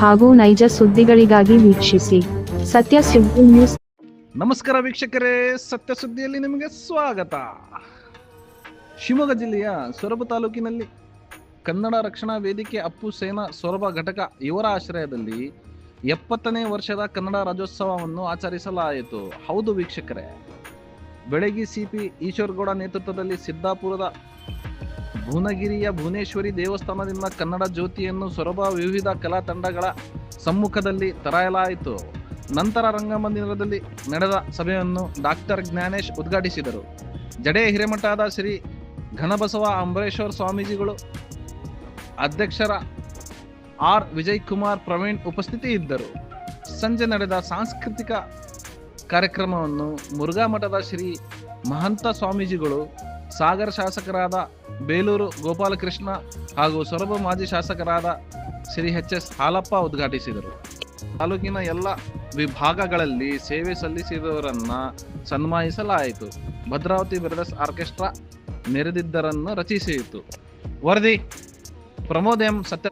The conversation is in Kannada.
ಹಾಗೂ ನೈಜ ಸುದ್ದಿಗಳಿಗಾಗಿ ವೀಕ್ಷಿಸಿ ಸತ್ಯ ಸುದ್ದಿ ನ್ಯೂಸ್. ನಮಸ್ಕಾರ ವೀಕ್ಷಕರೇ, ಸತ್ಯ ಸುದ್ದಿಯಲ್ಲಿ ನಿಮಗೆ ಸ್ವಾಗತ. ಶಿವಮೊಗ್ಗ ಜಿಲ್ಲೆಯ ಸೊರಬ ತಾಲೂಕಿನಲ್ಲಿ ಕನ್ನಡ ರಕ್ಷಣಾ ವೇದಿಕೆ ಅಪ್ಪು ಸೇನಾ ಸೊರಬ ಘಟಕ ಇವರ ಆಶ್ರಯದಲ್ಲಿ ಎಪ್ಪತ್ತನೇ ವರ್ಷದ ಕನ್ನಡ ರಾಜ್ಯೋತ್ಸವವನ್ನು ಆಚರಿಸಲಾಯಿತು. ಹೌದು ವೀಕ್ಷಕರೇ, ಬೆಳಗಿ ಸಿಪಿ ಈಶ್ವರಗೌಡ ನೇತೃತ್ವದಲ್ಲಿ ಸಿದ್ದಾಪುರದ ಭುವನಗಿರಿಯ ಭುವನೇಶ್ವರಿ ದೇವಸ್ಥಾನದಿಂದ ಕನ್ನಡ ಜ್ಯೋತಿಯನ್ನು ಸೊರಬ ವಿವಿಧ ಕಲಾ ತಂಡಗಳ ಸಮ್ಮುಖದಲ್ಲಿ ತರಲಾಯಿತು ನಂತರ ರಂಗಮಂದಿರದಲ್ಲಿ ನಡೆದ ಸಭೆಯನ್ನು ಡಾಕ್ಟರ್ ಜ್ಞಾನೇಶ್ ಉದ್ಘಾಟಿಸಿದರು. ಜಡೆ ಹಿರೇಮಠದ ಶ್ರೀ ಘನಬಸವ ಅಂಬರೇಶ್ವರ ಸ್ವಾಮೀಜಿಗಳು ಅಧ್ಯಕ್ಷರ ಆರ್. ವಿಜಯ್ ಕುಮಾರ್ ಪ್ರವೀಣ್ ಉಪಸ್ಥಿತಿ ಇದ್ದರು ಸಂಜೆ ನಡೆದ ಸಾಂಸ್ಕೃತಿಕ ಕಾರ್ಯಕ್ರಮವನ್ನು ಮುರುಘಾ ಮಠದ ಶ್ರೀ ಮಹಂತ ಸ್ವಾಮೀಜಿಗಳು ಸಾಗರ ಶಾಸಕರಾದ ಬೇಲೂರು ಗೋಪಾಲಕೃಷ್ಣ ಹಾಗೂ ಸೊರಬ ಮಾಜಿ ಶಾಸಕರಾದ ಶ್ರೀ ಎಚ್ ಎಸ್ ಹಾಲಪ್ಪ ಉದ್ಘಾಟಿಸಿದರು. ತಾಲೂಕಿನ ಎಲ್ಲ ವಿಭಾಗಗಳಲ್ಲಿ ಸೇವೆ ಸಲ್ಲಿಸಿದವರನ್ನ ಸನ್ಮಾನಿಸಲಾಯಿತು. ಭದ್ರಾವತಿ ಬ್ರದರ್ಸ್ ಆರ್ಕೆಸ್ಟ್ರಾ ನೆರೆದಿದ್ದರನ್ನು ರಚಿಸಿತು. ವರದಿ ಪ್ರಮೋದ್ ಎಂ ಸತ್ಯ